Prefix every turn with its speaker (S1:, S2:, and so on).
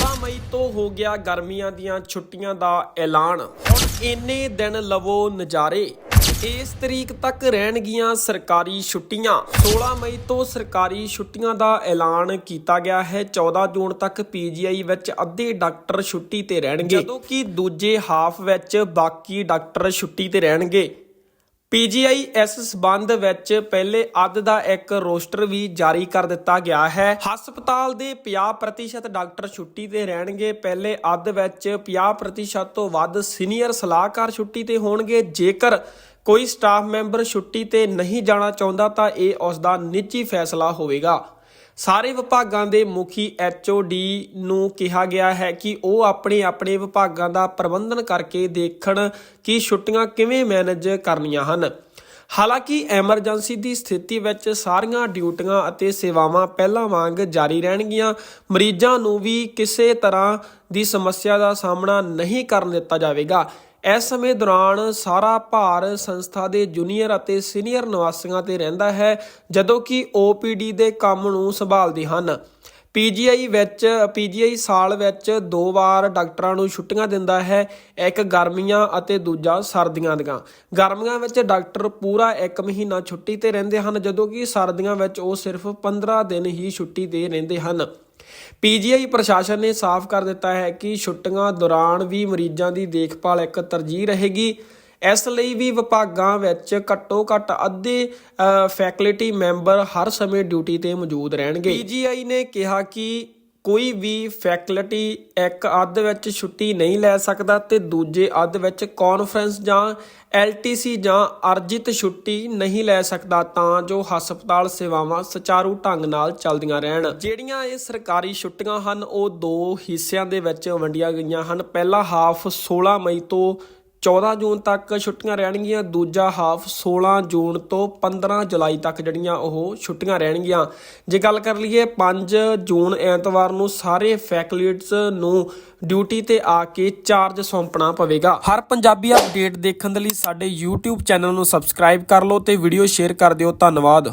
S1: 16 ਮਈ ਤੋਂ ਹੋ ਗਿਆ ਗਰਮੀਆਂ ਦੀਆਂ ਛੁੱਟੀਆਂ ਦਾ ਐਲਾਨ। ਹੁਣ ਇੰਨੇ ਦਿਨ ਲਵੋ ਨਜ਼ਾਰੇ। ਇਸ ਤਰੀਕ ਤੱਕ ਰਹਿਣਗੀਆਂ ਸਰਕਾਰੀ ਛੁੱਟੀਆਂ। 16 ਮਈ ਤੋਂ ਸਰਕਾਰੀ ਛੁੱਟੀਆਂ ਦਾ ਐਲਾਨ ਕੀਤਾ ਗਿਆ ਹੈ। 14 ਜੂਨ ਤੱਕ ਪੀਜੀਆਈ ਵਿੱਚ ਅੱਧੇ ਡਾਕਟਰ ਛੁੱਟੀ ਤੇ ਰਹਿਣਗੇ। ਜਦੋਂ ਕਿ ਦੂਜੇ ਹਾਫ ਵਿੱਚ ਬਾਕੀ ਡਾਕਟਰ ਛੁੱਟੀ ਤੇ ਰਹਿਣਗੇ। ਪੀਜੀਆਈ ਇਸ ਸਬੰਧ ਵਿੱਚ ਪਹਿਲੇ ਅੱਧ ਦਾ ਇੱਕ ਰੋਸਟਰ ਵੀ ਜਾਰੀ ਕਰ ਦਿੱਤਾ ਗਿਆ ਹੈ। ਹਸਪਤਾਲ ਦੇ 50% ਡਾਕਟਰ ਛੁੱਟੀ ਤੇ ਰਹਿਣਗੇ। ਪਹਿਲੇ ਅੱਧ ਵਿੱਚ 50% ਤੋਂ ਵੱਧ ਸੀਨੀਅਰ ਸਲਾਹਕਾਰ ਛੁੱਟੀ ਤੇ ਹੋਣਗੇ। ਜੇਕਰ ਕੋਈ ਸਟਾਫ ਮੈਂਬਰ ਛੁੱਟੀ ਤੇ ਨਹੀਂ ਜਾਣਾ ਚਾਹੁੰਦਾ ਤਾਂ ਇਹ ਉਸ ਦਾ ਨਿੱਜੀ ਫੈਸਲਾ ਹੋਵੇਗਾ। ਸਾਰੇ ਵਿਭਾਗਾਂ ਦੇ ਮੁਖੀ ਐਚਓਡੀ ਨੂੰ ਕਿਹਾ ਗਿਆ ਹੈ ਕਿ ਉਹ ਆਪਣੇ ਆਪਣੇ ਵਿਭਾਗਾਂ ਦਾ ਪ੍ਰਬੰਧਨ ਕਰਕੇ ਦੇਖਣ ਕਿ ਛੁੱਟੀਆਂ ਕਿਵੇਂ ਮੈਨੇਜ ਕਰਨੀਆਂ ਹਨ। ਹਾਲਾਂਕਿ ਐਮਰਜੈਂਸੀ ਦੀ ਸਥਿਤੀ ਵਿੱਚ ਸਾਰੀਆਂ ਡਿਊਟੀਆਂ ਅਤੇ ਸੇਵਾਵਾਂ ਪਹਿਲਾਂ ਵਾਂਗ ਜਾਰੀ ਰਹਿਣਗੀਆਂ। ਮਰੀਜ਼ਾਂ ਨੂੰ ਵੀ ਕਿਸੇ ਤਰ੍ਹਾਂ ਦੀ ਸਮੱਸਿਆ ਦਾ ਸਾਹਮਣਾ ਨਹੀਂ ਕਰਨ ਦਿੱਤਾ ਜਾਵੇਗਾ। ਇਸ ਸਮੇਂ ਦੌਰਾਨ ਸਾਰਾ ਭਾਰ ਸੰਸਥਾ ਦੇ ਜੂਨੀਅਰ ਅਤੇ ਸੀਨੀਅਰ ਨਿਵਾਸੀਆਂ ਤੇ ਰਹਿੰਦਾ ਹੈ, ਜਦੋਂ ਕਿ OPD ਦੇ ਕੰਮ ਨੂੰ ਸੰਭਾਲਦੇ ਹਨ। ਪੀਜੀਆਈ ਵਿੱਚ ਪੀਜੀਆਈ ਸਾਲ ਵਿੱਚ ਦੋ ਵਾਰ ਡਾਕਟਰਾਂ ਨੂੰ ਛੁੱਟੀਆਂ ਦਿੰਦਾ ਹੈ, ਇੱਕ ਗਰਮੀਆਂ ਅਤੇ ਦੂਜਾ ਸਰਦੀਆਂ ਦੀਆਂ। ਗਰਮੀਆਂ ਵਿੱਚ ਡਾਕਟਰ ਪੂਰਾ 1 ਮਹੀਨਾ ਛੁੱਟੀ ਤੇ ਰਹਿੰਦੇ ਹਨ, ਜਦੋਂ ਕਿ ਸਰਦੀਆਂ ਵਿੱਚ ਉਹ ਸਿਰਫ 15 ਦਿਨ ਹੀ ਛੁੱਟੀ ਤੇ ਰਹਿੰਦੇ ਹਨ। ਪੀਜੀਆਈ ਪ੍ਰਸ਼ਾਸਨ ਨੇ ਸਾਫ਼ ਕਰ ਦਿੱਤਾ ਹੈ ਕਿ ਛੁੱਟੀਆਂ ਦੌਰਾਨ ਵੀ ਮਰੀਜ਼ਾਂ ਦੀ ਦੇਖਭਾਲ ਇੱਕ ਤਰਜੀਹ ਰਹੇਗੀ। ਇਸ ਲਈ ਵੀ ਵਿਭਾਗਾਂ ਵਿੱਚ ਘੱਟੋ ਘੱਟ ਅੱਧੇ ਫੈਕਲਟੀ ਮੈਂਬਰ ਹਰ ਸਮੇਂ ਡਿਊਟੀ ਤੇ ਮੌਜੂਦ ਰਹਿਣਗੇ। ਪੀਜੀਆਈ ਨੇ ਕਿਹਾ ਕਿ ਕੋਈ ਵੀ ਫੈਕਲਟੀ ਇੱਕ ਅੱਧ ਵਿੱਚ ਛੁੱਟੀ ਨਹੀਂ ਲੈ ਸਕਦਾ ਤੇ ਦੂਜੇ ਅੱਧ ਵਿੱਚ ਕਾਨਫਰੰਸ ਜਾਂ ਐਲਟੀਸੀ ਜਾਂ ਅਰਜਿਤ ਛੁੱਟੀ ਨਹੀਂ ਲੈ ਸਕਦਾ ਤਾਂ ਜੋ ਹਸਪਤਾਲ ਸੇਵਾਵਾਂ ਸੁਚਾਰੂ ਢੰਗ ਨਾਲ ਚੱਲਦੀਆਂ ਰਹਿਣ। ਜਿਹੜੀਆਂ ਇਹ ਸਰਕਾਰੀ ਛੁੱਟੀਆਂ ਹਨ, ਉਹ ਦੋ ਹਿੱਸਿਆਂ ਦੇ ਵਿੱਚ ਵੰਡੀਆਂ ਗਈਆਂ ਹਨ। ਪਹਿਲਾ ਹਾਫ 16 ਮਈ ਤੋਂ 14 ਜੂਨ ਤੱਕ ਛੁੱਟੀਆਂ ਰਹਿਣਗੀਆਂ, ਦੂਜਾ ਹਾਫ 16 ਜੂਨ ਤੋਂ 15 ਜੁਲਾਈ ਤੱਕ ਜਿਹੜੀਆਂ ਉਹ ਛੁੱਟੀਆਂ ਰਹਿਣਗੀਆਂ। ਜੇ ਗੱਲ ਕਰ ਲਈਏ 5 ਜੂਨ ਐਤਵਾਰ ਨੂੰ ਸਾਰੇ ਫੈਕਲਟੀਜ਼ ਨੂੰ ਡਿਊਟੀ ਤੇ ਆ ਕੇ ਚਾਰਜ ਸੌਂਪਣਾ ਪਵੇਗਾ। ਹਰ ਪੰਜਾਬੀ ਅਪਡੇਟ ਦੇਖਣ ਦੇ ਲਈ ਸਾਡੇ YouTube ਚੈਨਲ ਨੂੰ ਸਬਸਕ੍ਰਾਈਬ ਕਰ ਲਓ ਤੇ ਵੀਡੀਓ ਸ਼ੇਅਰ ਕਰ ਦਿਓ। ਧੰਨਵਾਦ।